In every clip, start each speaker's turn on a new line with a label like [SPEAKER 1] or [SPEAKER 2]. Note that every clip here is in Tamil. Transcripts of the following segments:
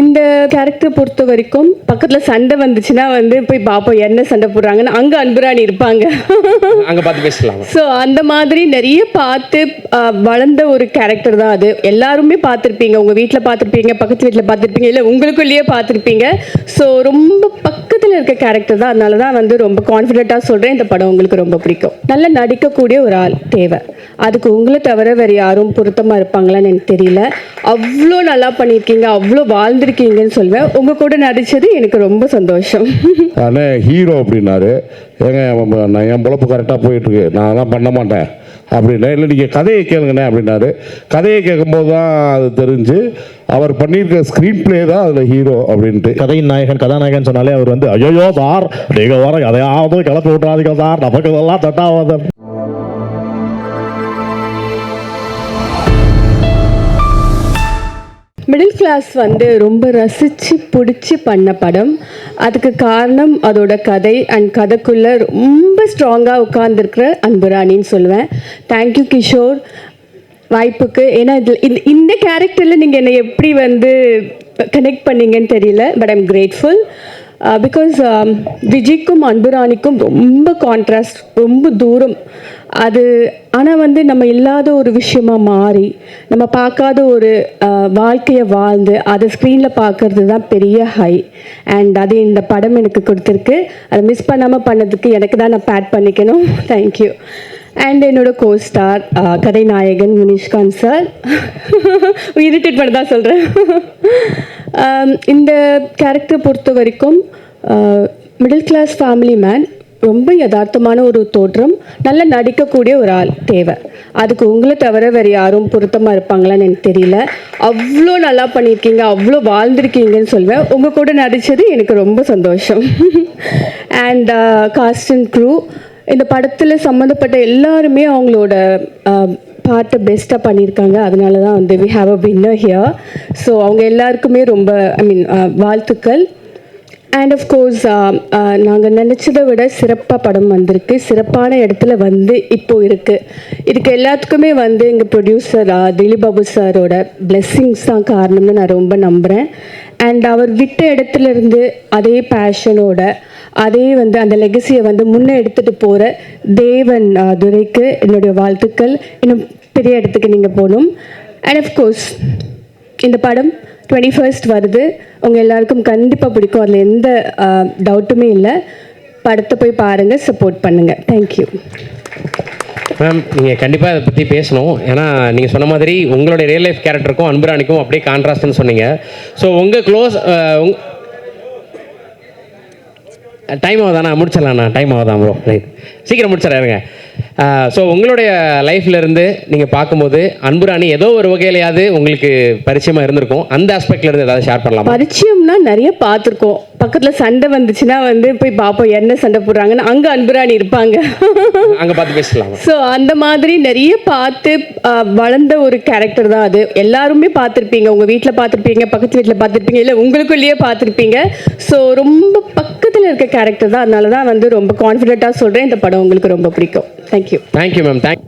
[SPEAKER 1] இந்த கேரக்டர் பொறுத்த வரைக்கும் பக்கத்துல சண்டை வந்துச்சுன்னா வந்து போய் பார்ப்போம் என்ன சண்டை போடுறாங்கன்னு அங்க அன்புராணி இருப்பாங்க.
[SPEAKER 2] அங்க பார்த்து பேசலாம்.
[SPEAKER 1] ஸோ அந்த மாதிரி நிறைய பார்த்து வளர்ந்த ஒரு கேரக்டர் தான் அது. எல்லாருமே பார்த்துருப்பீங்க. உங்கள் வீட்டில் பார்த்துருப்பீங்க பக்கத்து வீட்டில் பார்த்துருப்பீங்க இல்லை உங்களுக்குள்ளேயே பார்த்துருப்பீங்க. ஸோ ரொம்ப பக்கத்தில் இருக்க கேரக்டர் தான். அதனால தான் வந்து ரொம்ப கான்ஃபிடென்ட்டாக சொல்கிறேன் இந்த படம் உங்களுக்கு ரொம்ப பிடிக்கும். நல்லா நடிக்கக்கூடிய ஒரு ஆள் தேவை. அதுக்கு உங்களை தவிர வேறு யாரும் பொருத்தமாக இருப்பாங்களான்னு எனக்கு தெரியல. அவ்வளோ நல்லா பண்ணியிருக்கீங்க. அவ்வளோ வாழ்ந்திருக்கீங்கன்னு சொல்வேன். உங்கள் கூட நடித்தது எனக்கு ரொம்ப சந்தோஷம்.
[SPEAKER 3] அண்ணே ஹீரோ அப்படின்னாரு. ஏங்க நான் என் பொழப்பு கரெக்டாக போயிட்டுருக்கு. நான் அதெல்லாம் பண்ண மாட்டேன். அப்படின்னா இல்லை நீங்கள் கதையை கேளுங்கண்ணே அப்படின்னாரு. கதையை கேட்கும்போது தான் அது தெரிஞ்சு அவர் பண்ணியிருக்க ஸ்க்ரீன் ப்ளே தான் அதில் ஹீரோ அப்படின்ட்டு.
[SPEAKER 4] கதையின் நாயகன் கதாநாயகன் சொன்னாலே அவர் வந்து ஐயோ சார் நீங்க வர எதையாவது கிளப்பி விட்றாதீங்க சார். நமக்கு இதெல்லாம் தட்டாவது
[SPEAKER 1] மிடில் கிளாஸ் வந்து ரொம்ப ரசித்து பிடிச்சி பண்ண படம். அதுக்கு காரணம் அதோட கதை அண்ட் கதைக்குள்ளே ரொம்ப ஸ்ட்ராங்காக உட்காந்துருக்கிற அன்புராணின்னு சொல்லுவேன். தேங்க்யூ கிஷோர் வாய்ப்புக்கு ஏன்னா இதில் இந்த இந்த கேரக்டரில் நீங்கள் என்னை எப்படி வந்து கனெக்ட் பண்ணீங்கன்னு தெரியல பட் ஐம் கிரேட்ஃபுல் பிகாஸ் விஜய்க்கும் அன்புராணிக்கும் ரொம்ப கான்ட்ராஸ்ட் ரொம்ப தூரம். அது ஆனால் வந்து நம்ம இல்லாத ஒரு விஷயமா மாறி நம்ம பார்க்காத ஒரு வாழ்க்கையை வாழ்ந்து அதை ஸ்க்ரீனில் பார்க்கறது தான் பெரிய ஹை அண்ட் அது இந்த படம் எனக்கு கொடுத்துருக்கு. அதை மிஸ் பண்ணாமல் பண்ணதுக்கு எனக்கு தான் நான் பேட் பண்ணிக்கணும். தேங்க்யூ அண்ட் என்னோட கோ ஸ்டார் கதைநாயகன் முனிஷ்கான் சார் இரிட்டேட் பண்ண தான் சொல்கிறேன் இந்த கேரக்டர் பொறுத்த வரைக்கும் மிடில் கிளாஸ் ஃபேமிலி மேன் ரொம்ப யதார்த்தமான ஒரு தோற்றம் நல்லா நடிக்கக்கூடிய ஒரு ஆள் தேவை. அதுக்கு உங்களை தவிர வேறு யாரும் பொருத்தமாக இருப்பாங்களான்னு எனக்கு தெரியல. அவ்வளோ நல்லா பண்ணியிருக்கீங்க அவ்வளோ வாழ்ந்திருக்கீங்கன்னு சொல்வேன். உங்கள் கூட நடித்தது எனக்கு ரொம்ப சந்தோஷம். அண்ட் காஸ்ட் அண்ட் க்ரூ இந்த படத்தில் சம்மந்தப்பட்ட எல்லாருமே அவங்களோட um, பாட்டை பெஸ்ட்டாக பண்ணியிருக்காங்க. அதனால தான் வந்து we have a winner here so அவங்க எல்லாருக்குமே ரொம்ப ஐ மீன் uh, வாழ்த்துக்கள். அண்ட் கோர்ஸ் uh, uh, நாங்கள் நினச்சதை விட சிறப்பாக படம் வந்திருக்கு. சிறப்பான இடத்துல வந்து இப்போ இருக்குது இதுக்கு எல்லாத்துக்குமே வந்து எங்கள் ப்ரொடியூசர் திலீப் பாபு சாரோட பிளெஸ்ஸிங்ஸ் தான் காரணம்னு நான் ரொம்ப நம்புகிறேன் அண்ட் அவர் விட்ட இடத்துல இருந்து அதே பேஷனோட அதே வந்து அந்த லெகசியை வந்து முன்னே எடுத்துகிட்டு போகிற தேவன் துரைக்கு என்னுடைய வாழ்த்துக்கள். இன்னும் பெரிய இடத்துக்கு நீங்கள் போகணும். அண்ட் கோர்ஸ் இந்த படம் டுவெண்ட்டி ஃபர்ஸ்ட் வருது. உங்கள் எல்லாருக்கும் கண்டிப்பாக பிடிக்கும். அதில் எந்த டவுட்டுமே இல்லை. படத்தை போய் பாருங்கள் சப்போர்ட் பண்ணுங்கள் தேங்க்யூ
[SPEAKER 2] மேம் நீங்கள் கண்டிப்பாக இதை பற்றி பேசணும். ஏன்னா நீங்கள் சொன்ன மாதிரி உங்களுடைய ரியல் லைஃப் கேரக்டருக்கும் அன்புராணிக்கும் அப்படியே கான்ட்ராஸ்ட்னு சொன்னீங்க. ஸோ உங்கள் க்ளோஸ் உங் டைம் ஆகுதாண்ணா? முடிச்சிடலாண்ணா. டைம் ஆகுதா ப்ரோ ரைட் சீக்கிரம் முடிச்சிடறாருங்க ஸோ உங்களுடைய லைஃப்லேருந்து நீங்கள் பார்க்கும்போது அன்புராணி ஏதோ ஒரு வகையிலையாவது உங்களுக்கு பரிச்சயமாக இருந்திருக்கும். அந்த ஆஸ்பெக்ட்லேருந்து ஏதாவது ஷேர் பண்ணலாம்?
[SPEAKER 1] பரிச்சயம்னா நிறைய பார்த்துருக்கோம். பக்கத்தில் சண்டை வந்துச்சுன்னா வந்து போய் பார்ப்போம் என்ன சண்டை போடுறாங்கன்னு அங்கே அன்புராணி இருப்பாங்க.
[SPEAKER 2] அங்கே பார்த்து பேசலாம்.
[SPEAKER 1] ஸோ அந்த மாதிரி நிறைய பார்த்து வளர்ந்த ஒரு கேரக்டர் தான் அது. எல்லாருமே பார்த்துருப்பீங்க. உங்கள் வீட்டில் பார்த்துருப்பீங்க பக்கத்து வீட்டில் பார்த்துருப்பீங்க இல்லை உங்களுக்குள்ளேயே பார்த்துருப்பீங்க. ஸோ ரொம்ப பக்கத்தில் இருக்க கேரக்டர் தான். அதனால தான் வந்து ரொம்ப கான்ஃபிடென்ட்டாக சொல்கிறேன் இந்த படம் உங்களுக்கு ரொம்ப பிடிக்கும். தேங்க்யூ
[SPEAKER 2] தேங்க்யூ மேம் தேங்க்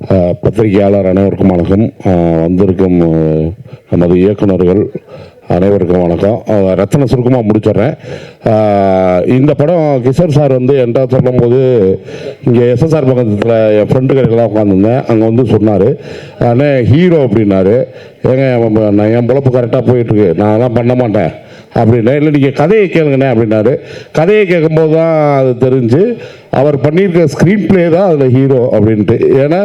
[SPEAKER 3] பத்திரிகையாளர் அனைவருக்கும் வணக்கம். வந்திருக்கும் நமது இயக்குனர்கள் அனைவருக்கும் வணக்கம். ரத்தன சுருக்கமாக முடிச்சிடுறேன். இந்த படம் கிஷோர் சார் வந்து என்கிட்ட சொல்லும்போது இங்கே எஸ்எஸ்ஆர் பக்கத்தில் என் ஃப்ரெண்டுகளுக்கெல்லாம் உட்காந்துருந்தேன் அங்கே வந்து சொன்னார் அண்ணே ஹீரோ அப்படின்னாரு. ஏங்க நான் என் பொழப்பு கரெக்டாக போயிட்டுருக்கு நான் அதெல்லாம் பண்ண மாட்டேன். அப்படின்னா இல்லை நீங்கள் கதையை கேளுங்கண்ணே அப்படின்னாரு. கதையை கேட்கும்போது தான் அது தெரிஞ்சு அவர் பண்ணியிருக்க ஸ்க்ரீன் பிளே தான் அதில் ஹீரோ அப்படின்ட்டு. ஏன்னா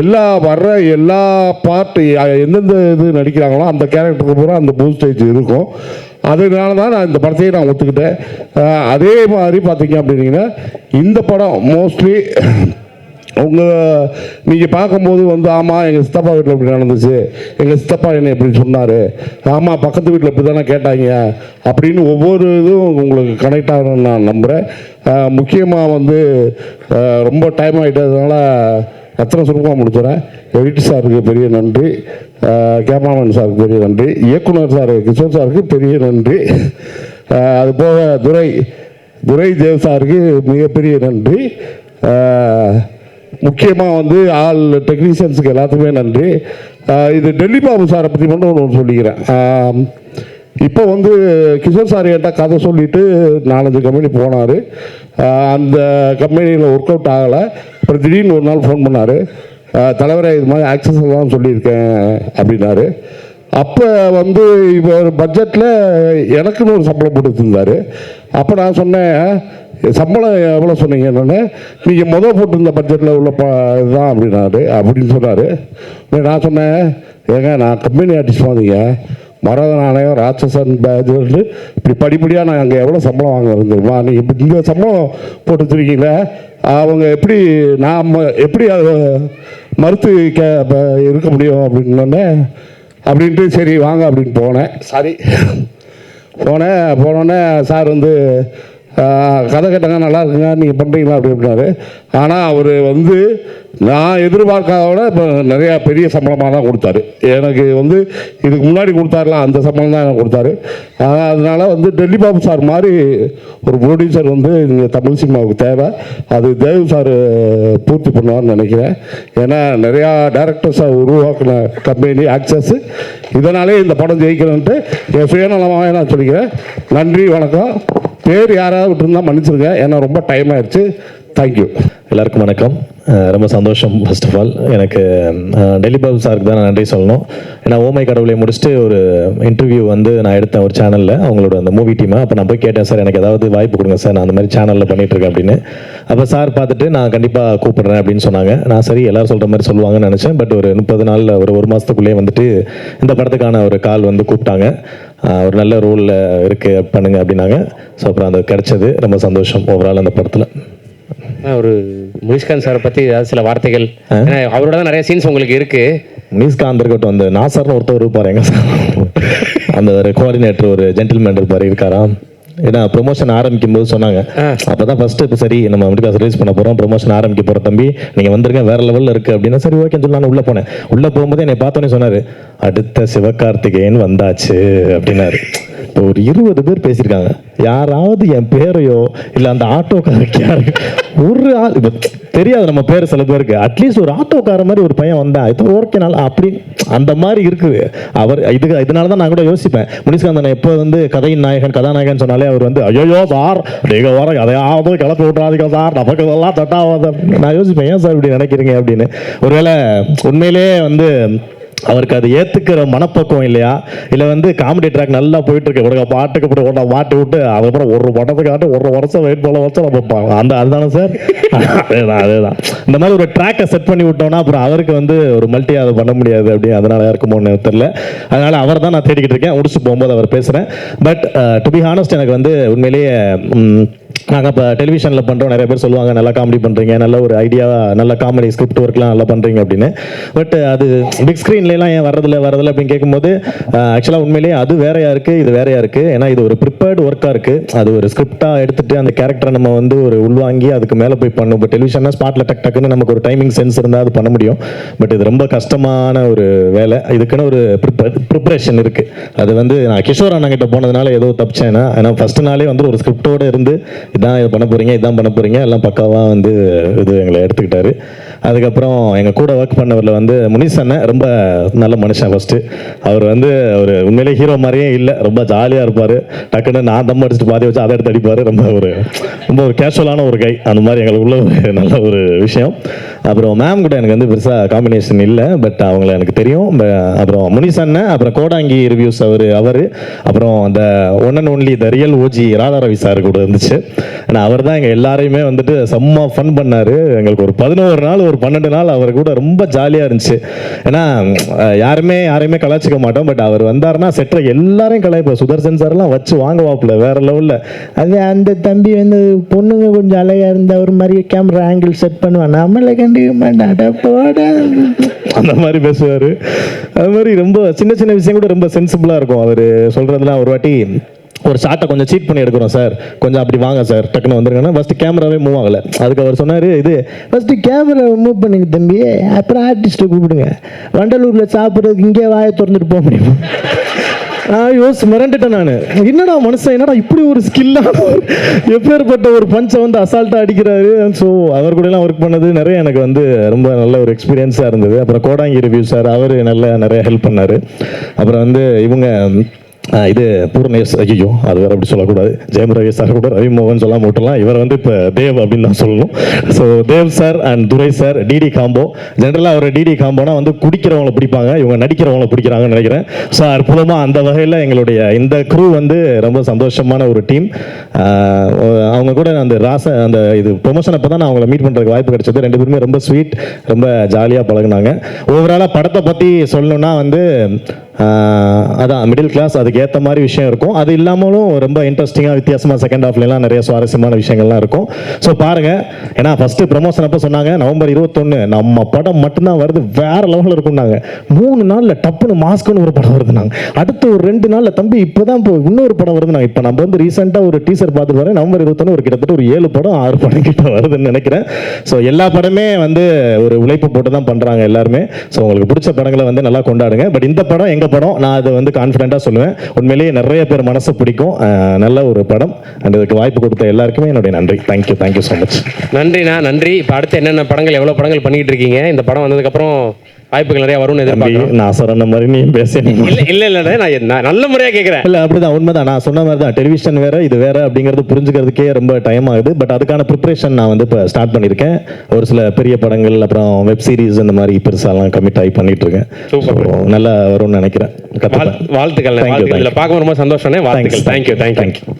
[SPEAKER 3] எல்லா வர்ற எல்லா பார்ட் எந்தெந்த இது நடிக்கிறாங்களோ அந்த கேரக்டருக்கு பூரா அந்த பூ ஸ்டேஜ் இருக்கும். அதனால தான் நான் இந்த படத்தையே நான் ஒத்துக்கிட்டேன். அதே மாதிரி பார்த்தீங்க அப்படின்னீங்கன்னா இந்த படம் மோஸ்ட்லி உங்கள் நீங்கள் பார்க்கும்போது வந்து ஆமாம் எங்கள் சித்தப்பா வீட்டில் இப்படி நடந்துச்சு. எங்கள் சித்தப்பா என்னை இப்படி சொன்னார். ஆமாம் பக்கத்து வீட்டில் இப்படி தானே கேட்டாங்க. அப்படின்னு ஒவ்வொரு இதுவும் உங்களுக்கு கனெக்ட் ஆகணும்னு நான் நம்புகிறேன் முக்கியமாக வந்து ரொம்ப டைம் ஆகிட்டதுனால எத்தனை சுருக்கமாக முடிச்சுறேன். எடிட் சாருக்கு பெரிய நன்றி. கேமராமேன் சாருக்கு பெரிய நன்றி. இயக்குனர் சார் கிஷோர் சாருக்கு பெரிய நன்றி. அதுபோக அது போக துரை துரை தேவ் சாருக்கு மிகப்பெரிய நன்றி. முக்கியமாக வந்து ஆல் டெக்னீஷியன்ஸுக்கு எல்லாத்துக்குமே நன்றி. இது டெல்லி பாபு சாரை பற்றி மட்டும் ஒன்று சொல்லிக்கிறேன். இப்போ வந்து கிஷோர் சார் என்கிட்ட கதை சொல்லிட்டு நாலஞ்சு கம்பெனி போனார். அந்த கம்பெனியில் ஒர்க் அவுட் ஆகலை. அப்புறம் திடீர்னு ஒரு நாள் ஃபோன் பண்ணார். தலைவரை இது மாதிரி ஆக்சஸ் எல்லாம் சொல்லியிருக்கேன் அப்படின்னாரு. அப்போ வந்து இப்போ பட்ஜெட்டில் எனக்குன்னு ஒரு சம்பளம் போட்டு அப்போ நான் சொன்னேன் சம்பளம் எவ்வளோ சொன்னீங்க நீங்கள் முதல் போட்டிருந்த பட்ஜெட்டில் உள்ள ப இதுதான் அப்படின்னாரு அப்படின்னு சொன்னார். நான் சொன்னேன் ஏங்க நான் கம்பெனி ஆர்டிஸ்ட் வந்தீங்க மரத நாணயம் ராட்சசன் பேஜ் இப்படி படிப்படியாக நான் அங்கே எவ்வளோ சம்பளம் வாங்குறது தெரியுமா நீங்கள் இப்படி இந்த சம்பளம் போட்டு வச்சிருக்கீங்களே? அவங்க எப்படி நாம் எப்படி அதை மறுத்து கே இருக்க முடியும் அப்படின்னோடனே அப்படின்ட்டு சரி வாங்க அப்படின்னு போனேன். சாரி. போனேன் போனோடனே சார் வந்து கதை கேட்டாங்க நல்லா இருக்குங்க நீங்கள் பண்ணுறீங்களா அப்படி அப்படின்னாரு. ஆனால் அவர் வந்து நான் எதிர்பார்க்காத விட இப்போ நிறையா பெரிய சம்பளமாக தான் கொடுத்தாரு. எனக்கு வந்து இதுக்கு முன்னாடி கொடுத்தாருலாம் அந்த சம்பளம் தான் எனக்கு கொடுத்தாரு. ஆனால் அதனால் வந்து டெல்லி பாபு சார் மாதிரி ஒரு ப்ரொடியூசர் வந்து இங்கே தமிழ் சினிமாவுக்கு தேவை. அது தேவ் சார் பூர்த்தி பண்ணுவார்னு நினைக்கிறேன். ஏன்னா நிறையா டேரக்டர்ஸை உருவாக்கின கம்பெனி ஆக்சஸ் இதனாலே இந்த படம் ஜெயிக்கணுன்ட்டு என் சுயநலமாக நான் சொல்லிக்கிறேன். நன்றி வணக்கம். பேர் யாராவது விட்டுருந்தா மன்னிச்சிருங்க. ஏன்னா ரொம்ப டைம் ஆயிடுச்சு. தேங்க்யூ
[SPEAKER 4] எல்லாருக்கும் வணக்கம். ரொம்ப சந்தோஷம் ஃபர்ஸ்ட் ஆஃப் ஆல் எனக்கு அஹ், டெல்லி பாபு சாருக்கு தான் நான் நன்றி சொல்லணும். ஏன்னா ஓமை கடவுளை முடிச்சுட்டு ஒரு இன்டர்வியூ வந்து நான் எடுத்தேன் ஒரு சேனலில் அவங்களோட அந்த மூவி டீமை அப்போ நான் போய் கேட்டேன் சார் எனக்கு ஏதாவது வாய்ப்பு கொடுங்க சார். நான் அந்த மாதிரி சேனலில் பண்ணிகிட்ருக்கேன் இருக்கேன் அப்படின்னு. அப்போ சார் பார்த்துட்டு நான் கண்டிப்பாக கூப்பிட்றேன் அப்படின்னு சொன்னாங்க. நான் சரி எல்லோரும் சொல்கிற மாதிரி சொல்லுவாங்கன்னு நினச்சேன். பட் ஒரு முப்பது நாளில் ஒரு ஒரு மாதத்துக்குள்ளேயே வந்துட்டு இந்த படத்துக்கான ஒரு கால் வந்து கூப்பிட்டாங்க. ஒரு நல்ல ரோலில் இருக்குது பண்ணுங்க அப்படின்னாங்க. ஸோ அப்புறம் அது கிடச்சது. ரொம்ப சந்தோஷம் ஓவரால் அந்த படத்தில்.
[SPEAKER 2] ஒரு முனிஷ்காந்த் சாரை பற்றி ஏதாவது சில வார்த்தைகள். ஏன்னா அவரோட தான் நிறைய சீன்ஸ் உங்களுக்கு இருக்கு.
[SPEAKER 4] மீஸ்காந்த் இருக்கட்டும் அந்த நாசர்னு ஒருத்தர் இருப்பார் எங்க சார். அந்த ஒரு கோஆர்டினேட்டர் ஒரு ஜென்டில்மேன் இருப்பார் இருக்காரா? ஏன்னா ப்ரொமோஷன் ஆரம்பிக்கும் போது சொன்னாங்க அப்பதான் ஃபர்ஸ்ட் இப்போ சரி நம்ம மெடிக்காஸ் ரிலீஸ் பண்ண போறோம் ப்ரொமோஷன் ஆரம்பிக்க போற தம்பி. நீங்க வந்துருங்க வேற லெவல்ல இருக்கு அப்படின்னா சரி ஓகேன்னு சொல்லி நான் உள்ள போனேன். உள்ள போகும்போது என்னை பார்த்தோன்னே சொன்னாரு அடுத்த சிவகார்த்திகேயன் வந்தாச்சு அப்படின்னாரு. இப்போ ஒரு இருபது பேர் பேசியிருக்காங்க. யாராவது என் பேரையோ இல்லை அந்த ஆட்டோக்காரருக்கு யாரு ஒரு ஆள் இப்போ தெரியாது நம்ம பேர் சில பேருக்கு. அட்லீஸ்ட் ஒரு ஆட்டோக்கார மாதிரி ஒரு பையன் வந்தான் இது ஓகே நாள் அப்படி அந்த மாதிரி இருக்குது. அவர் இதுக்கு இதனால தான் நான் கூட யோசிப்பேன். முனிஸ்காந்தன் எப்போ வந்து கதையின் நாயகன் கதாநாயகன் சொன்னாலே அவர் வந்து ஐயோ சார் நீங்கள் வர கதையாவது கிளப்பி விட்றாதீங்க சார் நமக்கு இதெல்லாம் தட்டாவது நான் யோசிப்பேன் ஏன் சார் இப்படி நினைக்கிறீங்க? அப்படின்னு. ஒருவேளை உண்மையிலேயே வந்து அவருக்கு அது ஏற்றுக்கிற மனப்பக்குவம் இல்லையா? இல்லை வந்து காமெடி ட்ராக் நல்லா போயிட்டு இருக்கு பாட்டுக்கு அப்புறம் ஒன்றா மாட்டி விட்டு அதுக்கப்புறம் ஒரு படத்துக்காட்டு ஒரு வருஷம் வெயிட் போல வருஷம் நம்ம அந்த அதுதானே சார் அதேதான் அதேதான். இந்த மாதிரி ஒரு ட்ராக்கை செட் பண்ணி விட்டோம்னா அப்புறம் அவருக்கு வந்து ஒரு மல்டி அதை பண்ண முடியாது அப்படி அதனால இருக்குமோன்னு தெரியல. அதனால அவர் தான் நான் தேடிக்கிட்டு இருக்கேன். முடிச்சு போகும்போது அவர் பேசுகிறேன் பட் டு பி ஹானஸ்ட் எனக்கு வந்து உண்மையிலேயே நாங்கள் இப்போ டெலிவிஷனில் பண்ணுறோம் நிறைய பேர் சொல்லுவாங்க நல்லா காமெடி பண்ணுறீங்க நல்ல ஒரு ஐடியா நல்ல காமெடி ஸ்கிரிப்ட் ஒர்க்லாம் நல்லா பண்ணுறீங்க அப்படின்னு. பட் அது பிக் ஸ்க்ரீன்லாம் ஏன் வரதில்லை வரதில்லை அப்படின்னு கேட்கும்போது ஆக்சுவலாக உண்மையிலேயே அது வேறையாக இருக்குது இது வேறையாக இருக்குது ஏன்னா இது ஒரு ப்ரிப்பேர்டு ஒர்க்காக இருக்குது அது ஒரு ஸ்கிரிப்டாக எடுத்துகிட்டு அந்த கேரக்டரை நம்ம வந்து ஒரு உள்வாங்கி அதுக்கு மேலே போய் பண்ணும். இப்போ டெலிவிஷன்னா ஸ்பாட்டில் டக் டக்குன்னு நமக்கு ஒரு டைமிங் சென்ஸ் இருந்தால் அது பண்ண முடியும். பட் இது ரொம்ப கஷ்டமான ஒரு வேலை. இதுக்குன்னு ஒரு ப்ரிப்பரேஷன் இருக்குது அது வந்து நான் கிஷோர் அண்ணா கிட்ட போனதுனால ஏதோ தப்பிச்சேன்னா ஏன்னா ஃபர்ஸ்ட் நாளே வந்து ஒரு ஸ்கிரிப்டோடு இருந்து இதான் இது பண்ண போகிறீங்க இதான் பண்ண போகிறீங்க எல்லாம் பக்காவாக வந்து இது எங்களை எடுத்துக்கிட்டாரு. அதுக்கப்புறம் எங்கள் கூட ஒர்க் பண்ணவரில் வந்து முனிஸ் அண்ணன் ரொம்ப நல்ல மனுஷன் ஃபஸ்ட்டு அவர் வந்து ஒரு உண்மையிலே ஹீரோ மாதிரியே இல்லை ரொம்ப ஜாலியாக இருப்பார். டக்குன்னு நான் தம் அடிச்சுட்டு பாதி வச்சு அதை எடுத்து அடிப்பார். ரொம்ப ஒரு ரொம்ப ஒரு கேஷுவலான ஒரு கை அந்த மாதிரி எங்களுக்குள்ள ஒரு நல்ல ஒரு விஷயம். அப்புறம் மேம் கூட எனக்கு வந்து பெருசாக காம்பினேஷன் இல்லை பட் அவங்கள எனக்கு தெரியும். அப்புறம் முனிஸ் அண்ணன் அப்புறம் கோடாங்கி ரிவ்யூஸ் அவர் அவர். அப்புறம் அந்த one and only the real OG Radha Ravi sir கூட இருந்துச்சு. ஆனால் அவர் தான் எங்கள் எல்லாரையுமே வந்துட்டு செம்ம ஃபன் பண்ணார். எங்களுக்கு ஒரு பதினோரு நாள் ஒரு பன்னெண்டு நாள் அவர் கூட ரொம்ப ஜாலியாக இருந்துச்சு. ஏன்னா யாருமே யாரையுமே கலாச்சிக்க மாட்டோம். பட் அவர் வந்தார்னா செட்டில் எல்லாரையும் கலாய்ப்போம் சுதர்சன் சார்லாம் வச்சு வாங்குவாப்புல வேற லெவலில் அது அந்த தம்பி வந்து பொண்ணுங்க கொஞ்சம் அழகாக இருந்தால் ஒரு மாதிரி கேமரா ஆங்கிள் செட் பண்ணுவான். நம்மளை கண்டிக்க மாட்டான். போட. அந்த மாதிரி பேசுவார். அது மாதிரி ரொம்ப சின்ன சின்ன விஷயம் கூட ரொம்ப சென்சிபிளாக இருக்கும். அவர் சொல்கிறதுலாம் ஒரு வாட்டி ஒரு ஷாட்டை கொஞ்சம் சீட் பண்ணி எடுக்கிறோம் சார் கொஞ்சம் அப்படி வாங்க சார் டக்குன்னு வந்துருங்கன்னா ஃபஸ்ட்டு கேமராவே மூவ் ஆகலை. அதுக்கு அவர் சொன்னார் இது ஃபஸ்ட்டு கேமரா மூவ் பண்ணுங்க தம்பி. அப்புறம் ஆர்டிஸ்ட்டை கூப்பிடுங்க. வண்டலூரில் சாப்பிட்றதுக்கு இங்கே வாயை திறந்துட்டு போக முடியுமா? நான் யோசி மிரண்டுட்டேன் நான். என்னடா மனுஷன் என்னடா இப்படி ஒரு ஸ்கில்லாக எப்பேற்பட்ட ஒரு பஞ்சை வந்து அசால்ட்டாக அடிக்கிறாரு? ஸோ அவர் கூடலாம் ஒர்க் பண்ணது நிறைய எனக்கு வந்து ரொம்ப நல்ல ஒரு எக்ஸ்பீரியன்ஸாக இருந்தது. அப்புறம் கோடாங்கி ரிவ்யூ சார் அவர் நல்லா நிறைய ஹெல்ப் பண்ணார். அப்புறம் வந்து இவங்க இது பூர்ணேஷ் ஐயோ அது வேற அப்படி சொல்லக்கூடாது. ஜெயம் ரவி சார் கூட ரவி மோகன் சொல்லாம விட்டலாம் இவர் வந்து இப்போ தேவ் அப்படின்னு தான் சொல்லணும். So Dev sir and Durai sir DD combo ஜென்ரலாக ஒரு டிடி காம்போனா வந்து குடிக்கிறவங்கள பிடிப்பாங்க. இவங்க நடிக்கிறவங்கள பிடிக்கிறாங்கன்னு நினைக்கிறேன். ஸோ அற்புதமாக அந்த வகையில் எங்களுடைய இந்த குரூ வந்து ரொம்ப சந்தோஷமான ஒரு டீம் அவங்க கூட அந்த ராச அந்த இது ப்ரொமோஷன் அப்போ தான் நான் அவங்கள மீட் பண்ணுறதுக்கு வாய்ப்பு கிடைச்சது. ரெண்டு பேருமே ரொம்ப ஸ்வீட் ரொம்ப ஜாலியாக பழகுனாங்க. ஓவராலாக படத்தை பற்றி சொல்லணும்னா வந்து அதான் மிடில் கிளாஸ் அதுக்கு ஏற்ற மாதிரி விஷயம் இருக்கும். அது இல்லாமலும் ரொம்ப இன்ட்ரெஸ்டிங்காக வித்தியாசமாக செகண்ட் ஹாஃப்லாம் நிறைய சுவாரஸ்யமான விஷயங்கள்லாம் இருக்கும். ஸோ பாருங்க. ஏன்னா ஃபஸ்ட்டு ப்ரமோஷன் அப்போ சொன்னாங்க நவம்பர் இருபத்தொன்று நம்ம படம் மட்டும்தான் வருது வேற லெவலில் இருக்கும்னாங்க. மூணு நாளில் டப்புன்னு மாஸ்க்குன்னு ஒரு படம் வருதுனாங்க. அடுத்து ஒரு ரெண்டு நாளில் தம்பி இப்போ தான் இப்போ இன்னொரு படம் வருதுனாங்க. இப்போ நம்ம வந்து ரீசெண்டாக ஒரு டீசர் பார்த்துட்டு வரேன். நவம்பர் இருபத்தொன்று ஒரு கிட்டத்தட்ட ஒரு ஏழு படம் ஆறு படம் கிட்ட வருதுன்னு நினைக்கிறேன். ஸோ எல்லா படமே வந்து ஒரு உழைப்பு போட்டு தான் பண்ணுறாங்க எல்லாருமே. ஸோ உங்களுக்கு பிடிச்ச படங்களை வந்து நல்லா கொண்டாடுங்க. பட் இந்த படம் எங்கள் படம் நான் அதை வந்து கான்ஃபிடென்ட்டாக சொல்லுவேன். உண்மையிலேயே நிறைய பேர் மனசு பிடிக்கும். நல்ல ஒரு படம். அண்ட் இதுக்கு வாய்ப்பு கொடுத்த எல்லாருக்குமே என்னுடைய நன்றி. தேங்க்யூ தேங்க்யூ ஸோ மச்
[SPEAKER 2] நன்றிண்ணா. நன்றி. இப்போ அடுத்து என்னென்ன படங்கள் எவ்வளோ படங்கள் பண்ணிகிட்டு இருக்கீங்க? இந்த படம் வந்ததுக்கப்புறம் வாய்ப்புகள் நிறைய வரும்னு எதிர்பார்க்குறோம்.
[SPEAKER 4] நான் சொன்ன மாதிரி நீ பேசுறீங்க
[SPEAKER 2] இல்லை இல்லை இல்லை நான் நல்ல முறையாக கேட்குறேன்
[SPEAKER 4] இல்ல அப்படிதான் உண்மைதான். நான் சொன்ன மாதிரி தான் டெலிவிஷன் வேற இது வேற அப்படிங்கிறது புரிஞ்சுக்கிறதுக்கே ரொம்ப டைம் ஆகுது. பட் அதுக்கான ப்ரிப்பரேஷன் நான் வந்து இப்போ ஸ்டார்ட் பண்ணியிருக்கேன். ஒரு சில பெரிய படங்கள் அப்புறம் வெப் சீரிஸ் இந்த மாதிரி பெருசாலாம் கமிட் ஆகி பண்ணிட்டு இருக்கேன். So, நல்லா வரும்னு நினைக்கிறேன்.
[SPEAKER 2] வாழ்த்துக்கள்
[SPEAKER 4] Thank you,
[SPEAKER 2] வாழ்த்துக்கள்.
[SPEAKER 4] thank
[SPEAKER 2] இதில் பார்க்க ரொம்ப சந்தோஷம்ண்ணே வாழ்த்துக்கள். Thank you thank you
[SPEAKER 4] you.